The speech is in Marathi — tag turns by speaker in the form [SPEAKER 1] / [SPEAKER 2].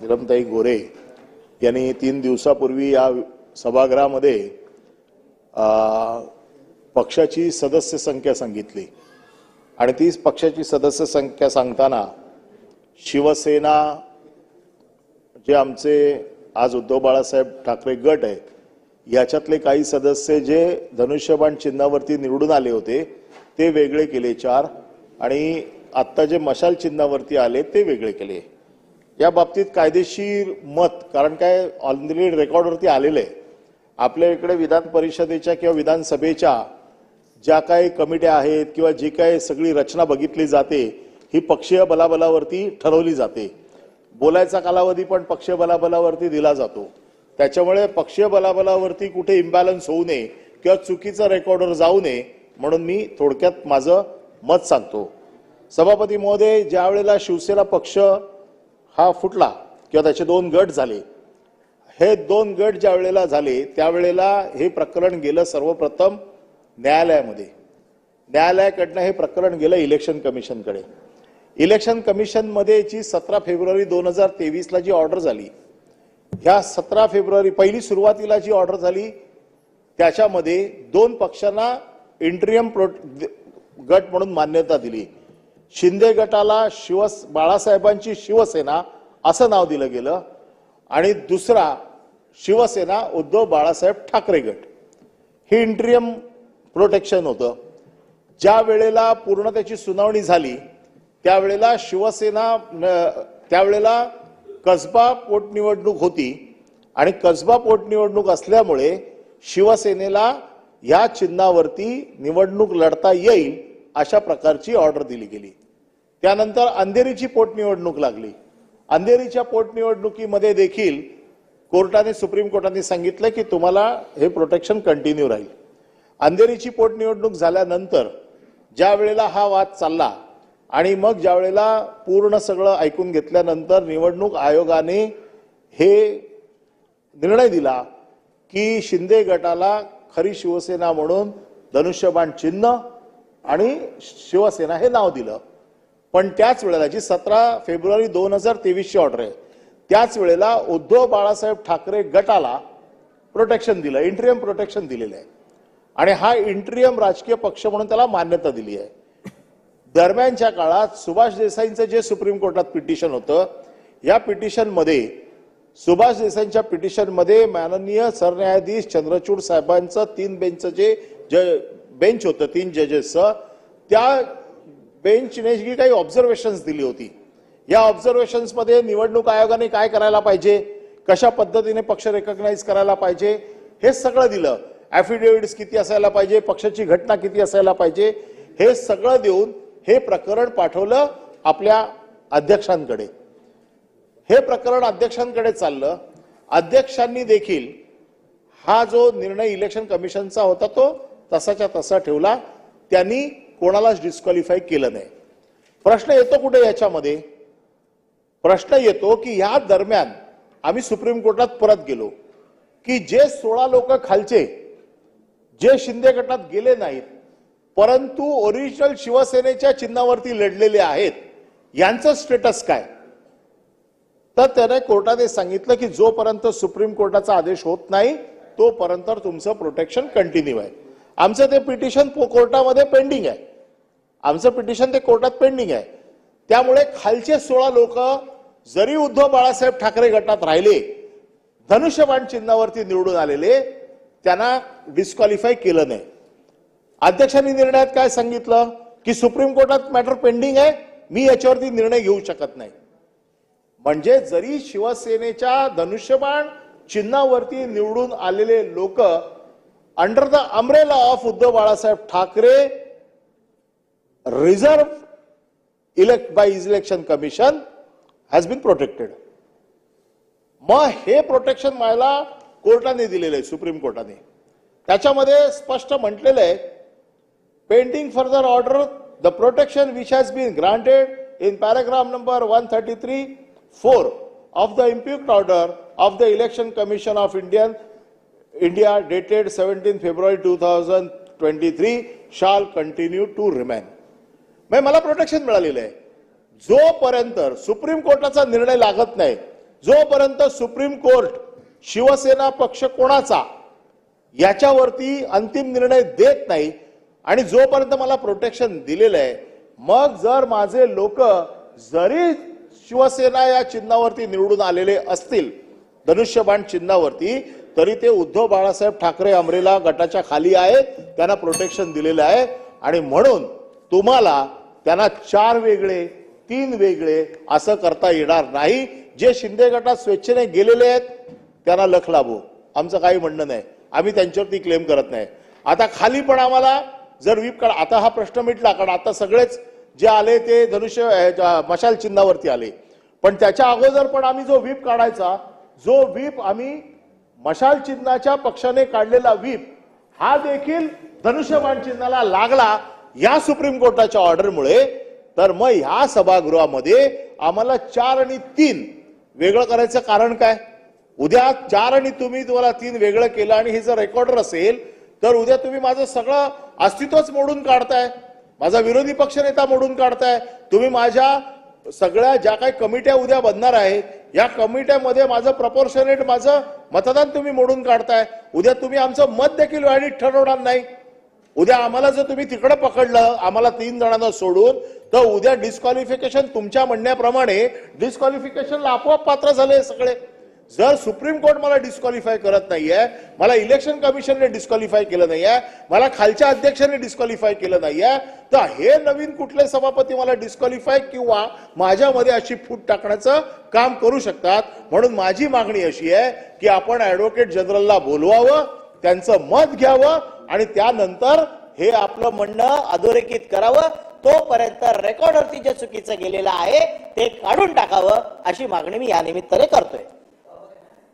[SPEAKER 1] निलमताई गोरे यांनी तीन दिवसापूर्वी या सभागृहामध्ये पक्षाची सदस्य संख्या सांगितली. आणि तीच पक्षाची सदस्य संख्या सांगताना शिवसेना जे आमचे आज उद्धव बाळासाहेब ठाकरे गट आहे याच्यातले काही सदस्य जे धनुष्यबाण चिन्हावरती निवडून आले होते ते वेगळे केले चार. आणि आत्ता जे मशाल चिन्हावरती आले ते वेगळे केले. या बाबतीत कायदेशीर मत कारण काय ऑलरेडी रेकॉर्डवरती आलेलं आहे. आपल्या इकडे विधान परिषदेच्या किंवा विधानसभेच्या ज्या काही कमिट्या आहेत किंवा जी काही सगळी रचना बघितली जाते ही पक्षीय बलाबलावरती ठरवली जाते. बोलायचा कालावधी पण पक्षीय बलाबलावरती दिला जातो. त्याच्यामुळे पक्षीय बलाबलावरती कुठे इम्बॅलन्स होऊ नये किंवा चुकीचं रेकॉर्डवर जाऊ नये म्हणून मी थोडक्यात माझं मत सांगतो. सभापती महोदय ज्या वेळेला शिवसेना पक्ष हा फुटला किंवा त्याचे दोन गट झाले. हे दोन गट ज्या वेळेला झाले त्यावेळेला हे प्रकरण गेलं सर्वप्रथम न्यायालयामध्ये. न्यायालयाकडनं हे प्रकरण गेलं इलेक्शन कमिशनकडे. इलेक्शन कमिशनमध्ये जी सतरा फेब्रुवारी दोन हजार तेवीसला जी ऑर्डर झाली ह्या सतरा फेब्रुवारी पहिली सुरुवातीला जी ऑर्डर झाली त्याच्यामध्ये दोन पक्षांना इंट्रियम प्रो गट म्हणून मान्यता दिली. शिंदे गटाला शिव बाळासाहेबांची शिवसेना असं नाव दिलं गेलं. आणि दुसरा शिवसेना उद्धव बाळासाहेब ठाकरे गट. हे इंट्रियम प्रोटेक्शन होतं. ज्या वेळेला पूर्ण त्याची सुनावणी झाली त्यावेळेला शिवसेना त्यावेळेला कसबा पोटनिवडणूक होती. आणि कसबा पोटनिवडणूक असल्यामुळे शिवसेनेला ह्या चिन्हावरती निवडणूक लढता येईल अशा प्रकारची ऑर्डर दिली गेली. त्यानंतर अंधेरीची पोटनिवडणूक लागली. अंधेरीच्या पोटनिवडणुकीमध्ये देखील कोर्टाने सुप्रीम कोर्टाने सांगितलं की तुम्हाला हे प्रोटेक्शन कंटिन्यू राहील. अंधेरीची पोटनिवडणूक झाल्यानंतर ज्या वेळेला हा वाद चालला आणि मग ज्या वेळेला पूर्ण सगळं ऐकून घेतल्यानंतर निवडणूक आयोगाने हे निर्णय दिला की शिंदे गटाला खरी शिवसेना म्हणून धनुष्यबाण चिन्ह आणि शिवसेना हे नाव दिलं. पण त्याच वेळेला जी सतरा फेब्रुवारी दोन हजार तेवीसची ऑर्डर आहे त्याच वेळेला उद्धव बाळासाहेब ठाकरे गटाला प्रोटेक्शन दिलं इंट्रियम प्रोटेक्शन दिलेलं आहे. आणि हा इंट्रियम राजकीय पक्ष म्हणून त्याला मान्यता दिली आहे. दरम्यानच्या काळात सुभाष देसाईंचं जे सुप्रीम कोर्टात पिटिशन होतं या पिटिशनमध्ये सुभाष देसाईंच्या पिटिशनमध्ये माननीय सरन्यायाधीश चंद्रचूड साहेबांचं तीन बेंचचं जे ज बेंच होतं तीन जजेसचं त्या बेंचने जी काही ऑब्झर्वेशन्स दिली होती. या ऑब्झर्वेशन्समध्ये निवडणूक आयोगाने काय करायला पाहिजे? कशा पद्धतीने पक्ष रेकग्नाइज करायला पाहिजे? हे सगळं दिलं. ॲफिडेव्हिट्स किती असायला पाहिजे? पक्षाची घटना किती असायला पाहिजे? हे सगळं देऊन हे प्रकरण पाठवलं आपल्या अध्यक्षांकडे. हे प्रकरण अध्यक्षांकडे चाललं. अध्यक्षांनी देखील हा जो निर्णय इलेक्शन कमिशनचा होता तो तसाच्या तसा ठेवला. त्यांनी कोणालाच डिस्क्वालिफाय केलं नाही. प्रश्न येतो कुठे याच्यामध्ये? प्रश्न येतो की या दरम्यान आम्ही सुप्रीम कोर्टात परत गेलो की जे सोळा लोक खालचे जे शिंदे गटात गेले नाहीत परंतु ओरिजिनल शिवसेनेच्या चिन्हावरती लढलेले आहेत यांचं स्टेटस काय? तर त्याने कोर्टाने सांगितलं की जोपर्यंत सुप्रीम कोर्टाचा आदेश होत नाही तोपर्यंत तुमचं प्रोटेक्शन कंटिन्यू आहे. आमचं ते पिटिशन कोर्टामध्ये पेंडिंग आहे. आमचं पिटिशन ते कोर्टात पेंडिंग आहे. त्यामुळे खालचे सोळा लोक जरी उद्धव बाळासाहेब ठाकरे गटात राहिले धनुष्यबाण चिन्हावरती निवडून आलेले त्यांना डिस्क्वालिफाय केलं नाही. अध्यक्षांनी निर्णयात काय सांगितलं? की सुप्रीम कोर्टात मॅटर पेंडिंग आहे मी याच्यावरती निर्णय घेऊ शकत नाही. म्हणजे जरी शिवसेनेच्या धनुष्यबाण चिन्हावरती निवडून आलेले लोक under the umbrella of Uddhav Balasaheb Thackeray reserve elect by election commission has been protected मग हे प्रोटेक्शन मला कोर्टाने दिलेलं आहे सुप्रीम कोर्टाने. त्याच्यामध्ये स्पष्ट म्हटलेलं आहे pending further order the protection which has been granted in paragraph number one thirty three four of the impugned order of the election commission of Indian India dated seventeen February two thousand twenty three shall continue to remain म्हणजे मला प्रोटेक्शन मिळालेलं आहे. जोपर्यंत सुप्रीम कोर्टाचा निर्णय लागत नाही जोपर्यंत सुप्रीम कोर्ट शिवसेना पक्ष कोणाचा याच्यावरती अंतिम निर्णय देत नाही आणि जोपर्यंत मला प्रोटेक्शन दिलेलं आहे मग जर माझे लोक जरी शिवसेना या चिन्हावरती निवडून आलेले असतील धनुष्यबाण चिन्हावरती तरी ते उद्धव बाळासाहेब ठाकरे अमरेला गटाच्या खाली आहेत त्यांना प्रोटेक्शन दिलेलं आहे. आणि म्हणून तुम्हाला त्यांना चार वेगळे तीन वेगळे असं करता येणार नाही. जे शिंदे गटात स्वेच्छेने गेलेले आहेत त्यांना लख लाभो. आमचं काही म्हणणं नाही. आम्ही त्यांच्यावरती क्लेम करत नाही. आता खाली पण आम्हाला जर व्हीप काढ आता हा प्रश्न मिटला कारण आता सगळेच जे आले ते धनुष्य मशाल चिन्हावरती आले. पण त्याच्या अगोदर पण आम्ही जो व्हीप काढायचा जो व्हीप आम्ही मशाल चिन्हाच्या पक्षाने काढलेला व्हीप हा देखील धनुष्यबाण चिन्हाला लागला. या सुप्रीम कोर्टाच्या ऑर्डरमुळे तर मग ह्या सभागृहामध्ये आम्हाला चार आणि तीन वेगळं करायचं कारण काय? उद्या चार आणि तुम्ही तुम्हाला तीन वेगळं केलं आणि हे जर रेकॉर्डर असेल तर उद्या तुम्ही माझं सगळं अस्तित्वच मोडून काढताय. माझा विरोधी पक्षनेता मोडून काढताय. तुम्ही माझ्या सगळ्या ज्या काही कमिट्या उद्या बनणार आहे या कमिट्यामध्ये माझं प्रपोर्शनेट माझं मतदान तुम्ही मोडून काढताय. उद्या तुम्ही आमचं मत देखील व्हॅलिड ठरवणार नाही. उद्या आम्हाला जर तुम्ही तिकडं पकडलं आम्हाला तीन जणांना सोडून तर उद्या डिस्क्वालिफिकेशन तुमच्या म्हणण्याप्रमाणे डिस्क्वालिफिकेशनला आपोआप पात्र झाले सगळे. जर सुप्रीम कोर्ट मला डिस्क्वालिफाय करत नाहीये मला इलेक्शन कमिशनने डिस्क्वालिफाय केलं नाहीये मला खालच्या अध्यक्षाने डिस्क्वालिफाय केलं नाहीये तर हे नवीन कुठले सभापती मला डिस्क्वालिफाय किंवा माझ्यामध्ये अशी फूट टाकण्याचं काम करू शकतात? म्हणून माझी मागणी अशी आहे की आपण ऍडव्होकेट जनरलला बोलवावं त्यांचं मत घ्यावं आणि त्यानंतर
[SPEAKER 2] हे आपलं म्हणणं अधोरेखित करावं तोपर्यंत रेकॉर्डवरती जे चुकीचं गेलेलं आहे ते काढून टाकावं अशी मागणी मी या निमित्ताने करतोय.